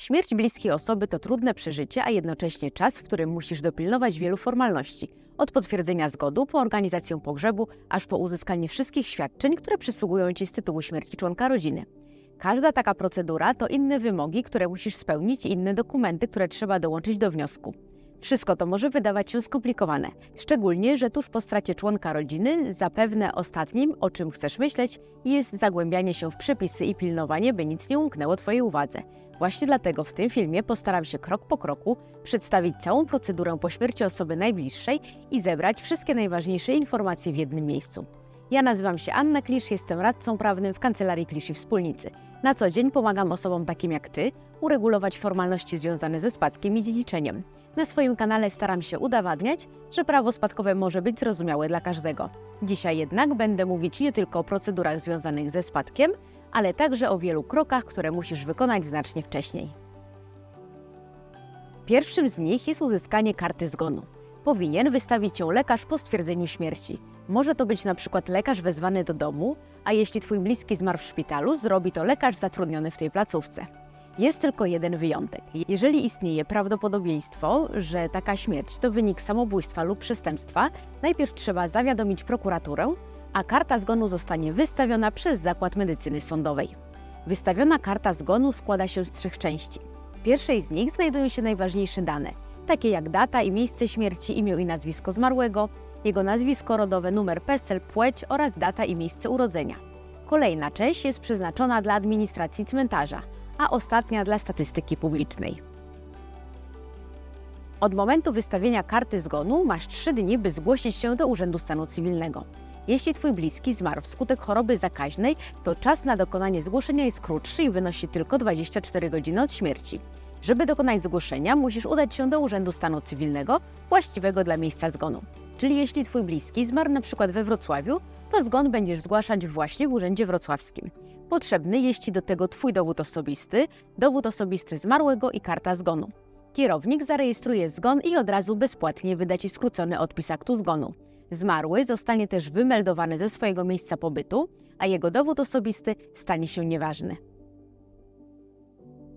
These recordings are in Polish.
Śmierć bliskiej osoby to trudne przeżycie, a jednocześnie czas, w którym musisz dopilnować wielu formalności. Od potwierdzenia zgody po organizację pogrzebu, aż po uzyskanie wszystkich świadczeń, które przysługują ci z tytułu śmierci członka rodziny. Każda taka procedura to inne wymogi, które musisz spełnić i inne dokumenty, które trzeba dołączyć do wniosku. Wszystko to może wydawać się skomplikowane, szczególnie, że tuż po stracie członka rodziny, zapewne ostatnim, o czym chcesz myśleć, jest zagłębianie się w przepisy i pilnowanie, by nic nie umknęło Twojej uwadze. Właśnie dlatego w tym filmie postaram się krok po kroku przedstawić całą procedurę po śmierci osoby najbliższej i zebrać wszystkie najważniejsze informacje w jednym miejscu. Ja nazywam się Anna Klisz, jestem radcą prawnym w Kancelarii Klisz i Wspólnicy. Na co dzień pomagam osobom takim jak Ty uregulować formalności związane ze spadkiem i dziedziczeniem. Na swoim kanale staram się udowadniać, że prawo spadkowe może być zrozumiałe dla każdego. Dzisiaj jednak będę mówić nie tylko o procedurach związanych ze spadkiem, ale także o wielu krokach, które musisz wykonać znacznie wcześniej. Pierwszym z nich jest uzyskanie karty zgonu. Powinien wystawić ją lekarz po stwierdzeniu śmierci. Może to być na przykład lekarz wezwany do domu, a jeśli twój bliski zmarł w szpitalu, zrobi to lekarz zatrudniony w tej placówce. Jest tylko jeden wyjątek. Jeżeli istnieje prawdopodobieństwo, że taka śmierć to wynik samobójstwa lub przestępstwa, najpierw trzeba zawiadomić prokuraturę, a karta zgonu zostanie wystawiona przez Zakład Medycyny Sądowej. Wystawiona karta zgonu składa się z trzech części. W pierwszej z nich znajdują się najważniejsze dane, takie jak data i miejsce śmierci, imię i nazwisko zmarłego, jego nazwisko rodowe, numer PESEL, płeć oraz data i miejsce urodzenia. Kolejna część jest przeznaczona dla administracji cmentarza, a ostatnia dla statystyki publicznej. Od momentu wystawienia karty zgonu masz 3 dni, by zgłosić się do Urzędu Stanu Cywilnego. Jeśli Twój bliski zmarł wskutek choroby zakaźnej, to czas na dokonanie zgłoszenia jest krótszy i wynosi tylko 24 godziny od śmierci. Żeby dokonać zgłoszenia, musisz udać się do Urzędu Stanu Cywilnego właściwego dla miejsca zgonu. Czyli jeśli Twój bliski zmarł na przykład we Wrocławiu, to zgon będziesz zgłaszać właśnie w Urzędzie Wrocławskim. Potrzebny jest Ci do tego Twój dowód osobisty, dowód osobisty zmarłego i karta zgonu. Kierownik zarejestruje zgon i od razu bezpłatnie wyda Ci skrócony odpis aktu zgonu. Zmarły zostanie też wymeldowany ze swojego miejsca pobytu, a jego dowód osobisty stanie się nieważny.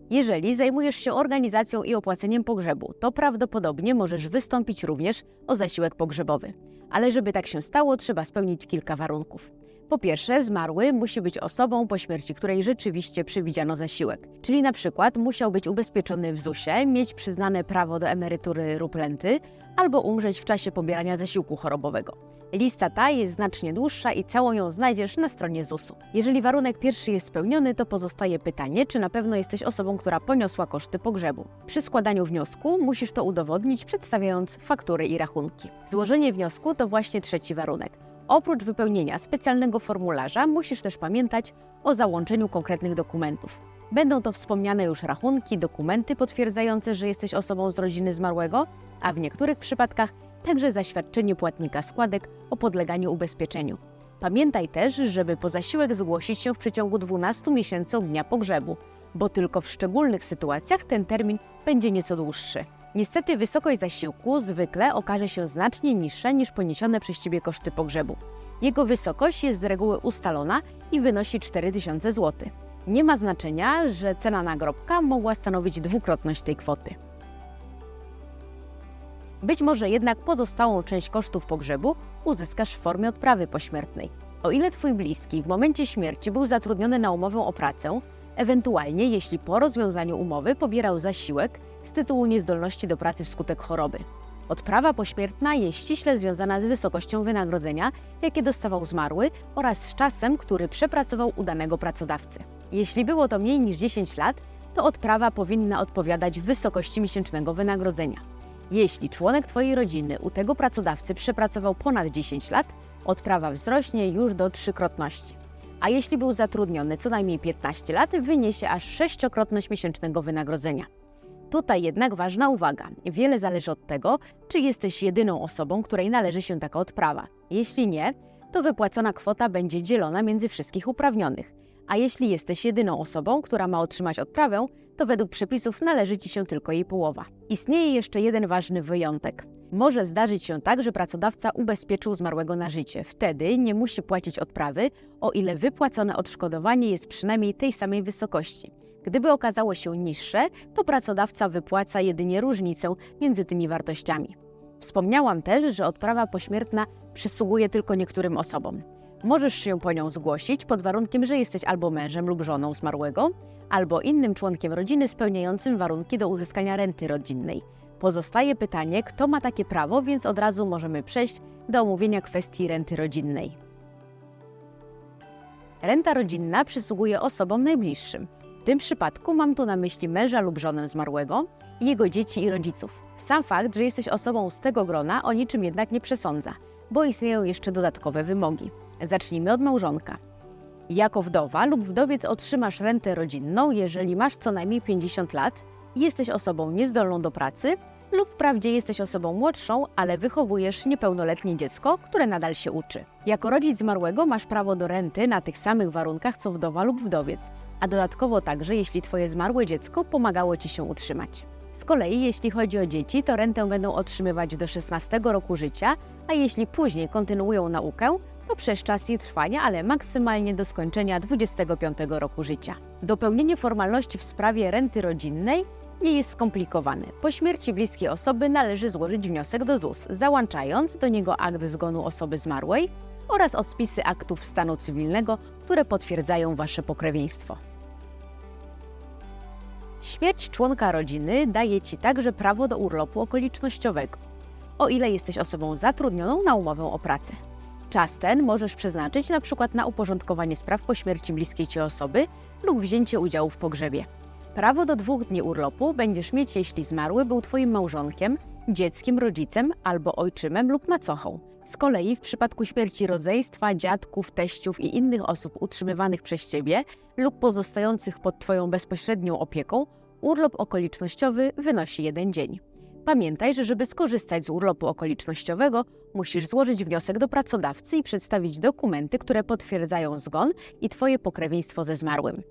Jeżeli zajmujesz się organizacją i opłaceniem pogrzebu, to prawdopodobnie możesz wystąpić również o zasiłek pogrzebowy. Ale żeby tak się stało, trzeba spełnić kilka warunków. Po pierwsze, zmarły musi być osobą, po śmierci której rzeczywiście przewidziano zasiłek. Czyli na przykład musiał być ubezpieczony w ZUS-ie, mieć przyznane prawo do emerytury lub renty, albo umrzeć w czasie pobierania zasiłku chorobowego. Lista ta jest znacznie dłuższa i całą ją znajdziesz na stronie ZUS-u. Jeżeli warunek pierwszy jest spełniony, to pozostaje pytanie, czy na pewno jesteś osobą, która poniosła koszty pogrzebu. Przy składaniu wniosku musisz to udowodnić, przedstawiając faktury i rachunki. Złożenie wniosku to właśnie trzeci warunek. Oprócz wypełnienia specjalnego formularza, musisz też pamiętać o załączeniu konkretnych dokumentów. Będą to wspomniane już rachunki, dokumenty potwierdzające, że jesteś osobą z rodziny zmarłego, a w niektórych przypadkach także zaświadczenie płatnika składek o podleganiu ubezpieczeniu. Pamiętaj też, żeby po zasiłek zgłosić się w przeciągu 12 miesięcy od dnia pogrzebu, bo tylko w szczególnych sytuacjach ten termin będzie nieco dłuższy. Niestety wysokość zasiłku zwykle okaże się znacznie niższa niż poniesione przez Ciebie koszty pogrzebu. Jego wysokość jest z reguły ustalona i wynosi 4000 zł. Nie ma znaczenia, że cena nagrobka mogła stanowić dwukrotność tej kwoty. Być może jednak pozostałą część kosztów pogrzebu uzyskasz w formie odprawy pośmiertnej. O ile Twój bliski w momencie śmierci był zatrudniony na umowę o pracę, ewentualnie jeśli po rozwiązaniu umowy pobierał zasiłek z tytułu niezdolności do pracy wskutek choroby. Odprawa pośmiertna jest ściśle związana z wysokością wynagrodzenia, jakie dostawał zmarły oraz z czasem, który przepracował u danego pracodawcy. Jeśli było to mniej niż 10 lat, to odprawa powinna odpowiadać wysokości miesięcznego wynagrodzenia. Jeśli członek Twojej rodziny u tego pracodawcy przepracował ponad 10 lat, odprawa wzrośnie już do trzykrotności. A jeśli był zatrudniony co najmniej 15 lat, wyniesie aż sześciokrotność miesięcznego wynagrodzenia. Tutaj jednak ważna uwaga. Wiele zależy od tego, czy jesteś jedyną osobą, której należy się taka odprawa. Jeśli nie, to wypłacona kwota będzie dzielona między wszystkich uprawnionych. A jeśli jesteś jedyną osobą, która ma otrzymać odprawę, to według przepisów należy Ci się tylko jej połowa. Istnieje jeszcze jeden ważny wyjątek. Może zdarzyć się tak, że pracodawca ubezpieczył zmarłego na życie. Wtedy nie musi płacić odprawy, o ile wypłacone odszkodowanie jest przynajmniej tej samej wysokości. Gdyby okazało się niższe, to pracodawca wypłaca jedynie różnicę między tymi wartościami. Wspomniałam też, że odprawa pośmiertna przysługuje tylko niektórym osobom. Możesz się po nią zgłosić pod warunkiem, że jesteś albo mężem lub żoną zmarłego, albo innym członkiem rodziny spełniającym warunki do uzyskania renty rodzinnej. Pozostaje pytanie, kto ma takie prawo, więc od razu możemy przejść do omówienia kwestii renty rodzinnej. Renta rodzinna przysługuje osobom najbliższym. W tym przypadku mam tu na myśli męża lub żonę zmarłego, jego dzieci i rodziców. Sam fakt, że jesteś osobą z tego grona o niczym jednak nie przesądza, bo istnieją jeszcze dodatkowe wymogi. Zacznijmy od małżonka. Jako wdowa lub wdowiec otrzymasz rentę rodzinną, jeżeli masz co najmniej 50 lat, jesteś osobą niezdolną do pracy lub wprawdzie jesteś osobą młodszą, ale wychowujesz niepełnoletnie dziecko, które nadal się uczy. Jako rodzic zmarłego masz prawo do renty na tych samych warunkach co wdowa lub wdowiec, a dodatkowo także jeśli twoje zmarłe dziecko pomagało ci się utrzymać. Z kolei jeśli chodzi o dzieci, to rentę będą otrzymywać do 16 roku życia, a jeśli później kontynuują naukę, to przez czas jej trwania, ale maksymalnie do skończenia 25 roku życia. Dopełnienie formalności w sprawie renty rodzinnej nie jest skomplikowane. Po śmierci bliskiej osoby należy złożyć wniosek do ZUS, załączając do niego akt zgonu osoby zmarłej oraz odpisy aktów stanu cywilnego, które potwierdzają Wasze pokrewieństwo. Śmierć członka rodziny daje Ci także prawo do urlopu okolicznościowego, o ile jesteś osobą zatrudnioną na umowę o pracę. Czas ten możesz przeznaczyć na przykład na uporządkowanie spraw po śmierci bliskiej Ci osoby lub wzięcie udziału w pogrzebie. Prawo do dwóch dni urlopu będziesz mieć, jeśli zmarły był Twoim małżonkiem, dzieckiem, rodzicem albo ojczymem lub macochą. Z kolei w przypadku śmierci rodzeństwa, dziadków, teściów i innych osób utrzymywanych przez Ciebie lub pozostających pod Twoją bezpośrednią opieką, urlop okolicznościowy wynosi jeden dzień. Pamiętaj, że żeby skorzystać z urlopu okolicznościowego, musisz złożyć wniosek do pracodawcy i przedstawić dokumenty, które potwierdzają zgon i Twoje pokrewieństwo ze zmarłym.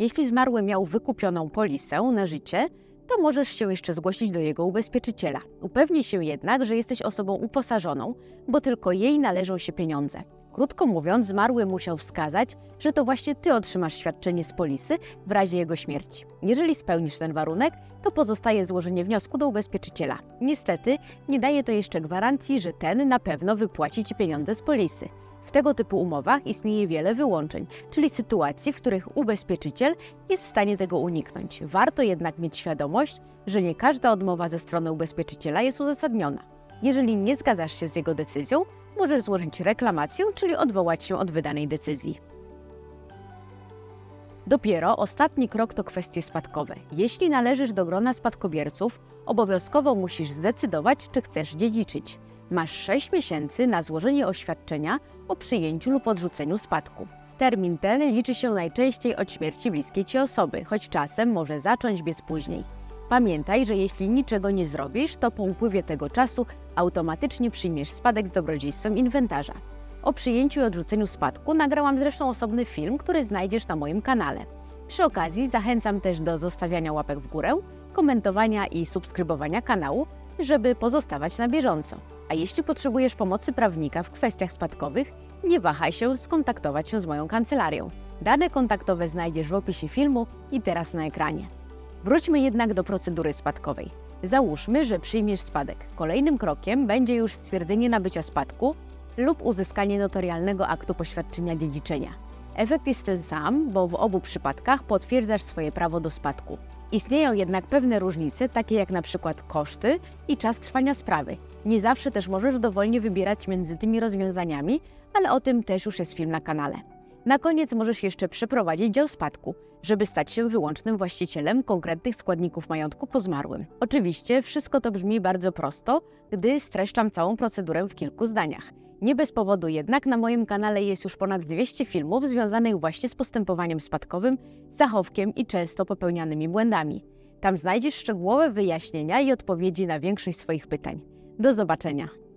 Jeśli zmarły miał wykupioną polisę na życie, to możesz się jeszcze zgłosić do jego ubezpieczyciela. Upewnij się jednak, że jesteś osobą uposażoną, bo tylko jej należą się pieniądze. Krótko mówiąc, zmarły musiał wskazać, że to właśnie ty otrzymasz świadczenie z polisy w razie jego śmierci. Jeżeli spełnisz ten warunek, to pozostaje złożenie wniosku do ubezpieczyciela. Niestety, nie daje to jeszcze gwarancji, że ten na pewno wypłaci ci pieniądze z polisy. W tego typu umowach istnieje wiele wyłączeń, czyli sytuacji, w których ubezpieczyciel jest w stanie tego uniknąć. Warto jednak mieć świadomość, że nie każda odmowa ze strony ubezpieczyciela jest uzasadniona. Jeżeli nie zgadzasz się z jego decyzją, możesz złożyć reklamację, czyli odwołać się od wydanej decyzji. Dopiero ostatni krok to kwestie spadkowe. Jeśli należysz do grona spadkobierców, obowiązkowo musisz zdecydować, czy chcesz dziedziczyć. Masz 6 miesięcy na złożenie oświadczenia o przyjęciu lub odrzuceniu spadku. Termin ten liczy się najczęściej od śmierci bliskiej ci osoby, choć czasem może zacząć biec później. Pamiętaj, że jeśli niczego nie zrobisz, to po upływie tego czasu automatycznie przyjmiesz spadek z dobrodziejstwem inwentarza. O przyjęciu i odrzuceniu spadku nagrałam zresztą osobny film, który znajdziesz na moim kanale. Przy okazji zachęcam też do zostawiania łapek w górę, komentowania i subskrybowania kanału, żeby pozostawać na bieżąco. A jeśli potrzebujesz pomocy prawnika w kwestiach spadkowych, nie wahaj się skontaktować się z moją kancelarią. Dane kontaktowe znajdziesz w opisie filmu i teraz na ekranie. Wróćmy jednak do procedury spadkowej. Załóżmy, że przyjmiesz spadek. Kolejnym krokiem będzie już stwierdzenie nabycia spadku lub uzyskanie notarialnego aktu poświadczenia dziedziczenia. Efekt jest ten sam, bo w obu przypadkach potwierdzasz swoje prawo do spadku. Istnieją jednak pewne różnice, takie jak na przykład koszty i czas trwania sprawy. Nie zawsze też możesz dowolnie wybierać między tymi rozwiązaniami, ale o tym też już jest film na kanale. Na koniec możesz jeszcze przeprowadzić dział spadku, żeby stać się wyłącznym właścicielem konkretnych składników majątku po zmarłym. Oczywiście wszystko to brzmi bardzo prosto, gdy streszczam całą procedurę w kilku zdaniach. Nie bez powodu jednak na moim kanale jest już ponad 200 filmów związanych właśnie z postępowaniem spadkowym, zachowkiem i często popełnianymi błędami. Tam znajdziesz szczegółowe wyjaśnienia i odpowiedzi na większość swoich pytań. Do zobaczenia!